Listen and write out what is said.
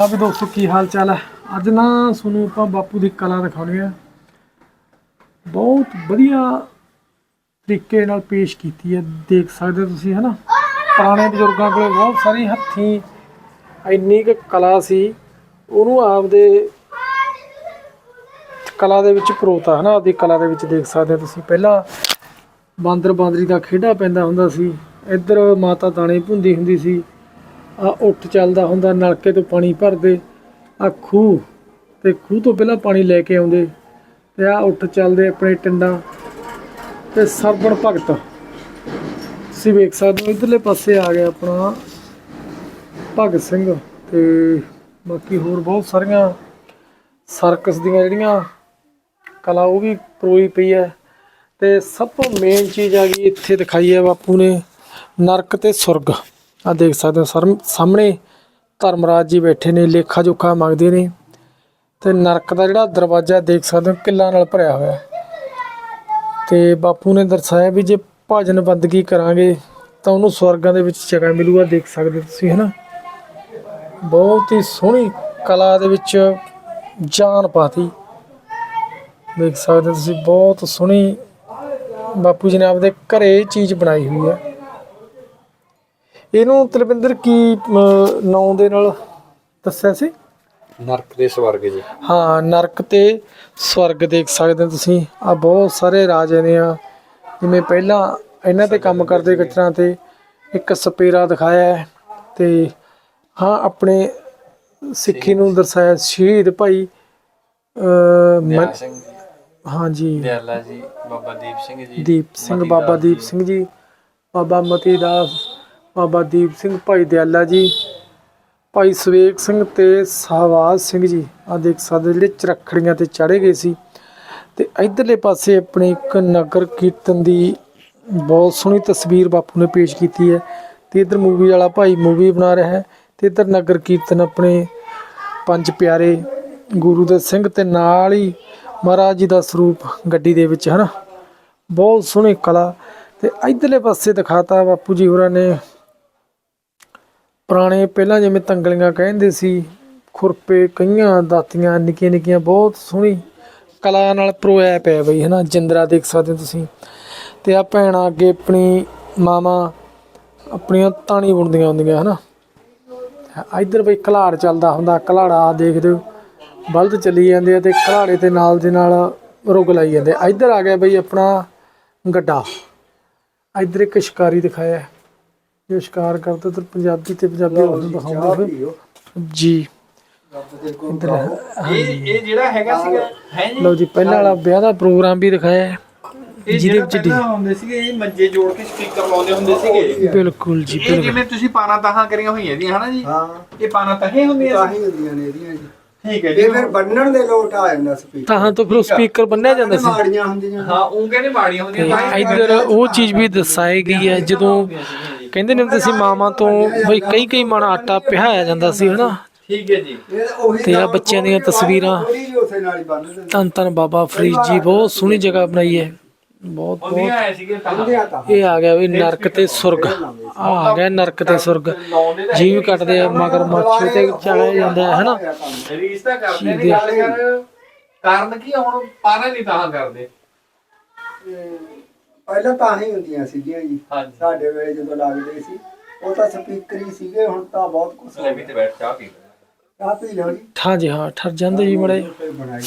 ਆ ਵੀ ਦੋਸਤੋ ਕੀ ਹਾਲ ਚਾਲ ਹੈ ਅੱਜ ਨਾ ਤੁਹਾਨੂੰ ਆਪਾਂ ਬਾਪੂ ਦੀ ਕਲਾ ਦਿਖਾਉਣੀ ਆ। ਬਹੁਤ ਵਧੀਆ ਤਰੀਕੇ ਨਾਲ ਪੇਸ਼ ਕੀਤੀ ਹੈ ਦੇਖ ਸਕਦੇ ਹੋ ਤੁਸੀਂ ਹਨਾ? ਪੁਰਾਣੇ ਬਜ਼ੁਰਗਾਂ ਕੋਲੇ ਬਹੁਤ ਸਾਰੀ ਹੱਥੀਂ ਇੰਨੀ ਕੁ ਕਲਾ ਸੀ, ਉਹਨੂੰ ਆਪਦੇ ਕਲਾ ਦੇ ਵਿੱਚ ਪਰੋਤਾ ਹਨਾ, ਆਪਦੀ ਕਲਾ ਦੇ ਵਿੱਚ ਦੇਖ ਸਕਦੇ ਹੋ ਤੁਸੀਂ। ਪਹਿਲਾਂ ਬਾਂਦਰ ਬਾਂਦਰੀ ਦਾ ਖੇਡਾ ਪੈਂਦਾ ਹੁੰਦਾ ਸੀ, ਇੱਧਰ ਮਾਤਾ ਦਾਣੇ ਭੁੰਦੀ ਹੁੰਦੀ ਸੀ ਆ ਉੱਠ ਚੱਲਦਾ ਹੁੰਦਾ, ਨਲਕੇ ਤੋਂ ਪਾਣੀ ਭਰਦੇ। ਆ ਖੂਹ, ਤੇ ਖੂਹ ਤੋਂ ਪਹਿਲਾਂ ਪਾਣੀ ਲੈ ਕੇ ਆਉਂਦੇ। ਤੇ ਆ ਉੱਠ ਚੱਲਦੇ ਆਪਣੇ ਟਿੰਡਾਂ ਤੇ ਸਰਬਣ ਭਗਤ। ਤੁਸੀਂ ਵੇਖ ਸਕਦੇ ਹੋ, ਇਧਰਲੇ ਪਾਸੇ ਆ ਗਿਆ ਆਪਣਾ ਭਗਤ ਸਿੰਘ। ਤੇ ਬਾਕੀ ਹੋਰ ਬਹੁਤ ਸਾਰੀਆਂ ਸਰਕਸ ਦੀਆਂ ਜਿਹੜੀਆਂ ਕਲਾ, ਉਹ ਵੀ ਪਰੋਈ ਪਈ ਹੈ। ਤੇ ਸਭ ਤੋਂ ਮੇਨ ਚੀਜ਼ ਆ ਗਈ, ਇੱਥੇ ਦਿਖਾਈ ਹੈ ਬਾਪੂ ਨੇ, ਨਰਕ ਤੇ ਸੁਰਗ। ਆ ਦੇਖ ਸਕਦੇ ਹੋ ਸਰ, ਸਾਹਮਣੇ ਧਰਮਰਾਜ ਜੀ ਬੈਠੇ ਨੇ, ਲੇਖਾ ਜੋਖਾ ਮੰਗਦੇ ਨੇ ਤੇ ਨਰਕ ਦਾ ਜਿਹੜਾ ਦਰਵਾਜ਼ਾ ਦੇਖ ਸਕਦੇ ਹੋ ਕਿੱਲਾਂ ਨਾਲ ਭਰਿਆ ਹੋਇਆ। ਤੇ ਬਾਪੂ ਨੇ ਦਰਸਾਇਆ ਵੀ ਜੇ ਭਜਨ ਬੰਦਗੀ ਕਰਾਂਗੇ ਤਾਂ ਉਹਨੂੰ ਸਵਰਗਾਂ ਦੇ ਵਿੱਚ ਜਗ੍ਹਾ ਮਿਲੂਗਾ, ਦੇਖ ਸਕਦੇ ਹੋ ਤੁਸੀਂ, ਹੈਨਾ? ਬਹੁਤ ਹੀ ਸੋਹਣੀ ਕਲਾ ਦੇ ਵਿੱਚ ਜਾਨ ਪਾਤੀ। ਦੇਖ ਸਕਦੇ ਹੋ ਤੁਸੀਂ, ਬਹੁਤ ਸੋਹਣੀ ਬਾਪੂ ਜੀ ਨੇ ਆਪਦੇ ਘਰੇ ਚੀਜ਼ ਬਣਾਈ ਹੋਈ ਹੈ। ਇਹਨੂੰ ਤਲਵਿੰਦਰ ਕੀ ਨਾਂ ਦੇ ਨਾਲ ਦੱਸਿਆ ਸੀ? ਨਰਕ ਦੇ ਸਵਰਗ ਜੀ। ਹਾਂ ਨਰਕ ਤੇ ਸਵਰਗ ਦੇਖ ਸਕਦੇ ਹੋ ਤੁਸੀਂ। ਆ ਬਹੁਤ ਸਾਰੇ ਰਾਜੇ ਨੇ ਆ। ਜਿਵੇਂ ਪਹਿਲਾਂ ਇਹਨਾਂ ਤੇ ਕੰਮ ਕਰਦੇ ਗੱਚਰਾਂ ਤੇ ਇੱਕ ਸਪੇਰਾ ਦਿਖਾਇਆ ਹੈ ਤੇ ਹਾਂ ਆਪਣੇ ਸਿੱਖੀ ਨੂੰ ਦਰਸਾਇਆ ਸ਼ਹੀਦ ਭਾਈ ਸਿੰਘ ਹਾਂਜੀ ਦਿਆਲਾ ਜੀ ਬਾਬਾ ਦੀਪ ਸਿੰਘ ਜੀ। ਦੀਪ ਸਿੰਘ ਬਾਬਾ ਦੀਪ। ਸਿੰਘ ਜੀ ਬਾਬਾ ਮਤੀ ਦਾਸ ਬਾਬਾ ਦੀਪ ਸਿੰਘ ਭਾਈ ਦਿਆਲਾ ਜੀ, ਭਾਈ ਸਵੇਕ ਸਿੰਘ ਤੇ ਸਹਵਾਜ ਸਿੰਘ ਜੀ। ਆ ਦੇਖ ਸਕਦੇ ਜਿਹੜੇ ਚਰਖੜੀਆਂ ਤੇ ਚੜੇ ਗਏ ਸੀ। ਤੇ ਇਧਰਲੇ ਪਾਸੇ ਆਪਣੇ ਇੱਕ ਨਗਰ ਕੀਰਤਨ ਦੀ ਬਹੁਤ ਸੋਹਣੀ ਤਸਵੀਰ ਬਾਪੂ ਨੇ ਪੇਸ਼ ਕੀਤੀ ਹੈ। ਤੇ ਇਧਰ ਮੂਵੀ ਵਾਲਾ ਭਾਈ ਮੂਵੀ ਬਣਾ ਰਿਹਾ ਹੈ। ਤੇ ਇਧਰ ਨਗਰ ਕੀਰਤਨ ਆਪਣੇ ਪੰਜ ਪਿਆਰੇ ਗੁਰੂ ਦੇ ਸਿੰਘ ਤੇ ਨਾਲ ਹੀ ਮਹਾਰਾਜ ਜੀ ਦਾ ਸਰੂਪ ਗੱਡੀ ਦੇ ਵਿੱਚ, ਹਨਾ? ਬਹੁਤ ਸੋਹਣੀ ਕਲਾ। ਤੇ ਇਧਰਲੇ ਪਾਸੇ ਦਿਖਾਤਾ ਬਾਪੂ ਜੀ ਹੋਰਾਂ ਨੇ ਪੁਰਾਣੇ ਪਹਿਲਾਂ ਜਿਵੇਂ ਤੰਗਲੀਆਂ ਕਹਿੰਦੇ ਸੀ, ਖੁਰਪੇ ਕਈਆਂ ਦਾਤੀਆਂ, ਨਿੱਕੀਆਂ ਨਿੱਕੀਆਂ ਬਹੁਤ ਸੋਹਣੀ ਕਲਾ ਨਾਲ ਪਰੋਇਆ ਪਿਆ ਬਈ, ਹਨਾ, ਜਿੰਦਰਾ ਦੇਖ ਸਕਦੇ ਹੋ ਤੁਸੀਂ। ਤੇ ਆ ਭੈਣਾਂ ਅੱਗੇ ਆਪਣੀ ਮਾਮਾ ਆਪਣੀਆਂ ਤਾਣੀ ਬੁਣਦੀਆਂ ਹੁੰਦੀਆਂ, ਹਨਾ। ਇਧਰ ਬਈ ਕਲਾੜ ਚੱਲਦਾ ਹੁੰਦਾ ਕਲਾੜਾ ਦੇਖਦੇ ਹੋ ਬਲਦ ਚੱਲੀ ਜਾਂਦੇ ਆ ਤੇ ਕਲਾੜੇ ਤੇ ਨਾਲ ਦੇ ਨਾਲ ਰੁਗ ਲਾਈ ਜਾਂਦੇ ਇਧਰ ਆ ਗਿਆ ਬਈ ਆਪਣਾ ਗੱਡਾ। ਇਧਰ ਇੱਕ ਸ਼ਿਕਾਰੀ ਦਿਖਾਇਆ। ਜੋ ਸ਼ਿਕਾਰ ਕਰਦਾ ਤੇ ਪੰਜਾਬੀ ਤੇ ਪੰਜਾਬੀ ਹੋਰ ਨੂੰ ਦਿਖਾਉਂਦੇ ਹੋਏ ਜੀ। ਇਧਰ ਇਹ ਇਹ ਜਿਹੜਾ ਹੈਗਾ ਸੀਗਾ ਹੈ ਜੀ? ਲਓ ਜੀ ਪਹਿਲਾਂ ਵਾਲਾ ਵਿਆਹ ਦਾ ਪ੍ਰੋਗਰਾਮ ਵੀ ਦਿਖਾਇਆ ਹੈ। ਜਿਹਦੇ ਜਿਹੜਾ ਵਿੱਚ ਡੀ- ਹੁੰਦੇ ਸੀਗੇ ਇਹ ਮੰਜੇ ਜੋੜ ਕੇ ਸਪੀਕਰ ਲਾਉਂਦੇ ਹੁੰਦੇ ਸੀਗੇ। ਬਿਲਕੁਲ ਜੀ ਇਹ ਬਿਲਕੁਲ। ਜਿਵੇਂ ਤੁਸੀਂ ਪਾਣਾ ਤਾਹਾਂ ਕਰੀਆਂ ਹੋਈਆਂ ਇਹਦੀਆਂ ਹਨਾ ਜੀ? ਹਾਂ। ਇਹ ਪਾਣਾ ਤਾਹੇ ਹੁੰਦੀਆਂ ਸੀ? ਹੀ ਹੁੰਦੀਆਂ ਨੇ ਇਹਦੀਆਂ ਜੀ। ਠੀਕ ਹੈ ਜੀ। ਇਹ ਫਿਰ ਬੰਨਣ ਦੇ ਲੋਟ ਆ ਜਾਂਦਾ ਸਪੀਕਰ। ਤਾਂ ਤੋਂ ਫਿਰ ਉਹ ਸਪੀਕਰ ਬੰਨਿਆ ਜਾਂਦਾ ਸੀ। ਮਾੜੀਆਂ ਹੁੰਦੀਆਂ ਹਾਂ ਉਹ ਕਹਿੰਦੇ ਮਾੜੀਆਂ ਹੁੰਦੀਆਂ ਇਧਰ ਉਹ ਚੀਜ਼ ਵੀ ਦਰਸਾਈ ਗਈ ਹੈ ਜਦੋਂ ਕਹਿੰਦੇ ਨੇ ਹੁੰਦੇ ਸੀ ਮਾਮਾ ਤੋਂ ਬਈ ਕਈ ਕਈ ਮਣ ਆਟਾ ਪਿਹਾਇਆ ਜਾਂਦਾ ਸੀ ਹਨਾ? ਠੀਕ ਹੈ ਜੀ। ਤਾਂ ਤਾਂ ਬੱਚਿਆਂ ਦੀਆਂ ਤਸਵੀਰਾਂ। ਧੰਨ ਧੰਨ ਬਾਬਾ ਫਰੀਦ ਜੀ ਬਹੁਤ ਸੋਹਣੀ ਜਗ੍ਹਾ ਬਣਾਈ ਹੈ। ਬਹੁਤ ਬਹੁਤ। ਆ ਇਹ ਆ ਗਿਆ ਵੀ ਨਰਕ ਤੇ ਸੁਰਗ। ਆ ਆ ਗਿਆ ਨਰਕ ਤੇ ਸੁਰਗ। ਜੀਵ ਕੱਟਦੇ ਆ ਮਗਰ ਮੱਛ ਤੇ ਚੜਿਆ ਜਾਂਦਾ ਹੈ ਹਨਾ? ਰੀਸ ਤਾਂ। ਕਰਦੇ ਨੇ ਗੱਲ ਕਰ ਕਾਰਨ ਕੀ ਆ, ਹੁਣ ਪਾਣਾ ਨਹੀਂ ਤਾਂ ਕਰਦੇ। ਪਹਿਲਾਂ ਤਾਂ ਹੀ ਹੁੰਦੀਆਂ ਸੀਗੀਆਂ ਜੀ। ਹਾਂਜੀ। ਸਾਡੇ ਵੇਲੇ ਜਦੋਂ ਲੱਗਦੇ ਸੀ ਉਹ ਤਾਂ ਸਪੀਕਰ ਹੀ ਸੀਗੇ ਹੁਣ ਤਾਂ ਬਹੁਤ ਕੁਝ ਲੈ ਵੀ ਤੇ ਬੈਠ ਚਾਹ ਪੀ ਲੈ। ਚਾਹ ਪੀ ਲਓ ਜੀ। ਹਾਂ ਜੀ ਹਾਂ ਠਰ ਜਾਂਦੇ ਜੀ ਮੜੇ ਬਣਾਈ